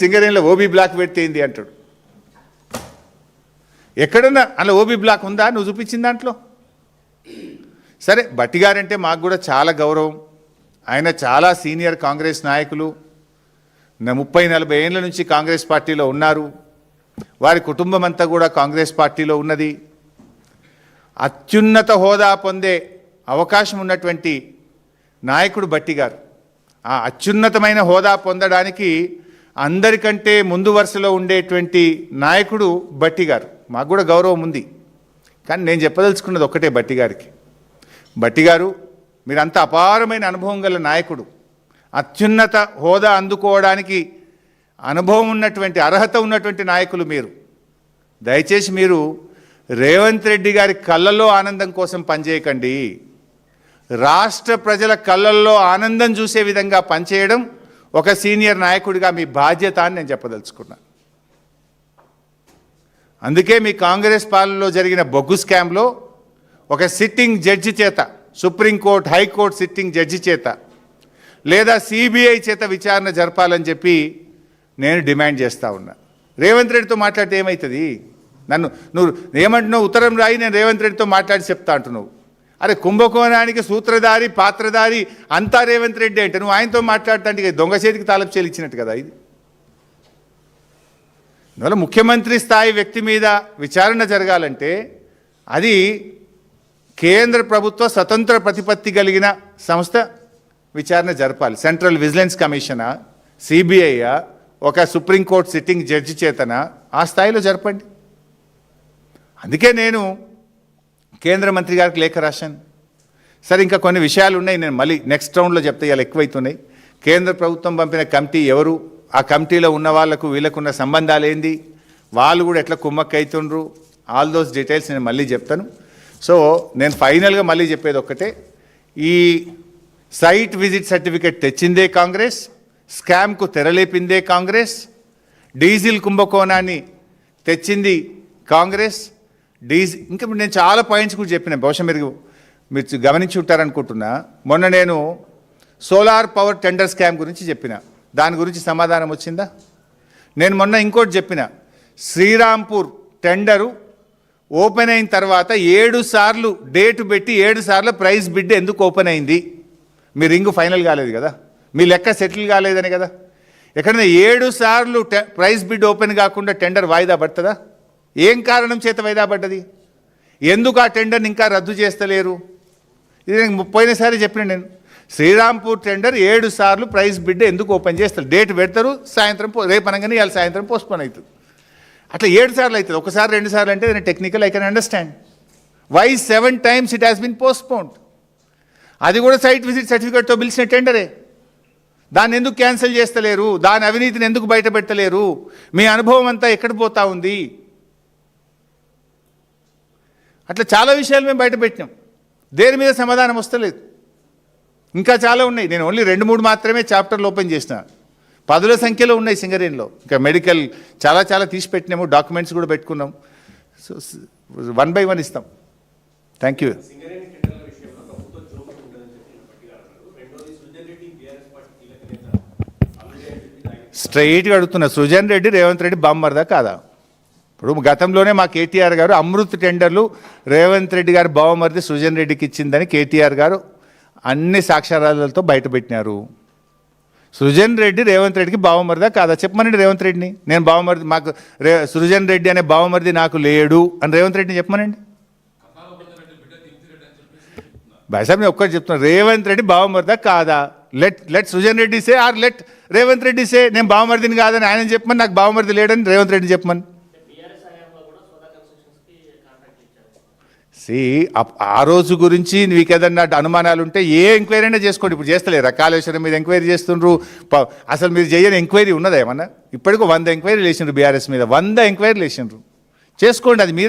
సింగరేణిలో OB black పెట్టేయింది ఏంది అంటాడు. ఎక్కడన్నా అలా ఓబీ బ్లాక్ ఉందా? నువ్వు చూపించిన దాంట్లో. సరే బట్టి గారంటే మాకు కూడా చాలా గౌరవం. ఆయన చాలా సీనియర్ కాంగ్రెస్ నాయకులు. నా ముప్పై నలభై ఏళ్ళ నుంచి కాంగ్రెస్ పార్టీలో ఉన్నారు. వారి కుటుంబం అంతా కూడా కాంగ్రెస్ పార్టీలో ఉన్నది. అత్యున్నత హోదా పొందే అవకాశం ఉన్నటువంటి నాయకుడు బట్టి గారు. ఆ అత్యున్నతమైన హోదా పొందడానికి అందరికంటే ముందు వరుసలో ఉండేటువంటి నాయకుడు బట్టి గారు. మాకు కూడా గౌరవం ఉంది. కానీ నేను చెప్పదలుచుకున్నది ఒక్కటే బట్టి గారికి. బట్టి గారు మీరంత అపారమైన అనుభవం గల నాయకుడు. అత్యున్నత హోదా అందుకోవడానికి అనుభవం ఉన్నటువంటి అర్హత ఉన్నటువంటి నాయకులు మీరు. దయచేసి మీరు రేవంత్ రెడ్డి గారి కళ్ళల్లో ఆనందం కోసం పనిచేయకండి. రాష్ట్ర ప్రజల కళ్ళల్లో ఆనందం చూసే విధంగా పనిచేయడం ఒక సీనియర్ నాయకుడిగా మీ బాధ్యత అని నేను చెప్పదలుచుకున్నాను అందుకే మీ కాంగ్రెస్ పాలనలో జరిగిన బొగ్గు స్కామ్లో ఒక సిట్టింగ్ జడ్జి చేత supreme court high court sitting judge చేత లేదా సిబిఐ చేత విచారణ జరపాలని చెప్పి నేను డిమాండ్ చేస్తా ఉన్నా. రేవంత్ రెడ్డితో మాట్లాడితే ఏమవుతుంది నన్ను నువ్వు ఏమంటున్నావు? ఉత్తరం రాయి నేను రేవంత్ రెడ్డితో మాట్లాడి చెప్తా అంటున్నావు. అరే కుంభకోణానికి సూత్రధారి పాత్రధారి అంతా రేవంత్ రెడ్డి అంటే నువ్వు ఆయనతో మాట్లాడటానికి దొంగ చేతికి తాలపు చేలు ఇచ్చినట్టు కదా ఇది? అందువల్ల ముఖ్యమంత్రి స్థాయి వ్యక్తి మీద విచారణ జరగాలంటే అది కేంద్ర ప్రభుత్వ స్వతంత్ర ప్రతిపత్తి కలిగిన సంస్థ విచారణ జరపాలి. సెంట్రల్ విజిలెన్స్ కమిషనా సిబిఐయా ఒక సుప్రీంకోర్టు సిట్టింగ్ జడ్జి చేతన? ఆ స్థాయిలో జరపండి. అందుకే నేను కేంద్ర మంత్రి గారికి లేఖ రాశాను. సరే ఇంకా కొన్ని విషయాలు ఉన్నాయి. నేను మళ్ళీ నెక్స్ట్ రౌండ్లో చెప్తే ఇలా ఎక్కువైతున్నాయి. కేంద్ర ప్రభుత్వం పంపిన కమిటీ ఎవరు? ఆ కమిటీలో ఉన్న వాళ్ళకు వీళ్ళకున్న సంబంధాలు ఏంది? వాళ్ళు కూడా ఎట్లా కుమ్మక్క అవుతుండ్రు ఆల్ దోస్ డీటెయిల్స్ నేను మళ్ళీ చెప్తాను. సో నేను ఫైనల్గా మళ్ళీ చెప్పేది ఒక్కటే. ఈ సైట్ విజిట్ సర్టిఫికేట్ తెచ్చిందే కాంగ్రెస్ స్కామ్కు తెరలేపిందే కాంగ్రెస్ డీజిల్ కుంభకోణాన్ని తెచ్చింది కాంగ్రెస్ డీజీ ఇంకా నేను చాలా పాయింట్స్ కూడా చెప్పిన బహుశా మీరు మీరు గమనించి ఉంటారనుకుంటున్నా. మొన్న నేను సోలార్ పవర్ టెండర్ స్కామ్ గురించి చెప్పిన. దాని గురించి సమాధానం వచ్చిందా? నేను మొన్న ఇంకోటి చెప్పిన శ్రీరాంపూర్ టెండరు ఓపెన్ అయిన తర్వాత ఏడు సార్లు డేటు పెట్టి ఏడు సార్లు ప్రైస్ బిడ్ ఎందుకు ఓపెన్ అయింది? మీ రింగ్ ఫైనల్ కాలేదు కదా? మీ లెక్క సెటిల్ కాలేదని కదా? ఎక్కడైనా ఏడు సార్లు టె ప్రైస్ బిడ్ ఓపెన్ కాకుండా టెండర్ వాయిదా పడుతుందా? ఏం కారణం చేత వాయిదా పడ్డది? ఎందుకు ఆ టెండర్ని ఇంకా రద్దు చేస్తలేరు? ఇది నేను పోయినసారి చెప్పిన నేను. శ్రీరాంపూర్ టెండర్ ఏడు సార్లు ప్రైస్ బిడ్ ఎందుకు ఓపెన్ చేస్తారు? డేట్ పెడతారు సాయంత్రం పో- రేపు అనగానే ఇవాళ సాయంత్రం పోస్ట్పోన్ అవుతుంది. అట్లా ఏడు సార్లు అవుతుంది. ఒకసారి రెండు సార్లు అంటే నేను technical I can understand. Why seven times it has been postponed. అది కూడా సైట్ విజిట్ సర్టిఫికేట్తో పిలిచిన టెండరే. దాన్ని ఎందుకు క్యాన్సిల్ చేస్తలేరు? దాని అవినీతిని ఎందుకు బయట పెట్టలేరు మీ అనుభవం అంతా ఎక్కడ పోతా ఉంది? అట్లా చాలా విషయాలు మేము బయట పెట్టినాం. దేని మీద సమాధానం వస్తలేదు. ఇంకా చాలా ఉన్నాయి. నేను ఓన్లీ రెండు మూడు మాత్రమే చాప్టర్లు ఓపెన్ చేసిన. పదుల సంఖ్యలో ఉన్నాయి సింగరేణిలో. ఇంకా మెడికల్ చాలా చాలా తీసి పెట్టినాము. డాక్యుమెంట్స్ కూడా పెట్టుకున్నాం. సో వన్ బై వన్ ఇస్తాం. థ్యాంక్ యూ స్ట్రైట్గా అడుగుతున్నా. సృజన్ రెడ్డి రేవంత్ రెడ్డి బామ్మర్దా కాదా? ఇప్పుడు గతంలోనే మా కేటీఆర్ గారు అమృత్ టెండర్లు రేవంత్ రెడ్డి గారు బావమరిది సుజన్ రెడ్డికి ఇచ్చిందని కేటీఆర్ గారు అన్ని సాక్షారాలతో బయటపెట్టినారు సృజన్ రెడ్డి రేవంత్ రెడ్డికి బావమరిదా కాదా? చెప్పమనండి రేవంత్ రెడ్డిని. నేను బావమరిది మాకు రే సృజన్ రెడ్డి అనే బావమరిది నాకు లేడు అని రేవంత్ రెడ్డిని చెప్పమనండి. బాయ్సాబ్ నేను ఒక్కటి చెప్తున్నాను రేవంత్ రెడ్డి బావమరిదా కాదా? Let let Srujan Reddy say or let Revanth Reddy say నేను బావమరిదిని కాదని ఆయన చెప్పమని నాకు బావమరిది లేడని రేవంత్ రెడ్డి చెప్పమని. సి ఆ రోజు గురించి మీకు ఏదన్నా అనుమానాలు ఉంటే ఏ ఎంక్వైరీ అయినా చేసుకోండి. ఇప్పుడు చేస్తలేరు? కాళేశ్వరం మీద ఎంక్వైరీ చేస్తుండ్రు. అసలు మీరు చేయని ఎంక్వైరీ ఉన్నదా ఏమన్నా? ఇప్పటికీ వంద ఎంక్వైరీ వేసిండ్రు బీఆర్ఎస్ మీద. వంద ఎంక్వైరీ వేసిండ్రు. చేసుకోండి అది మీరే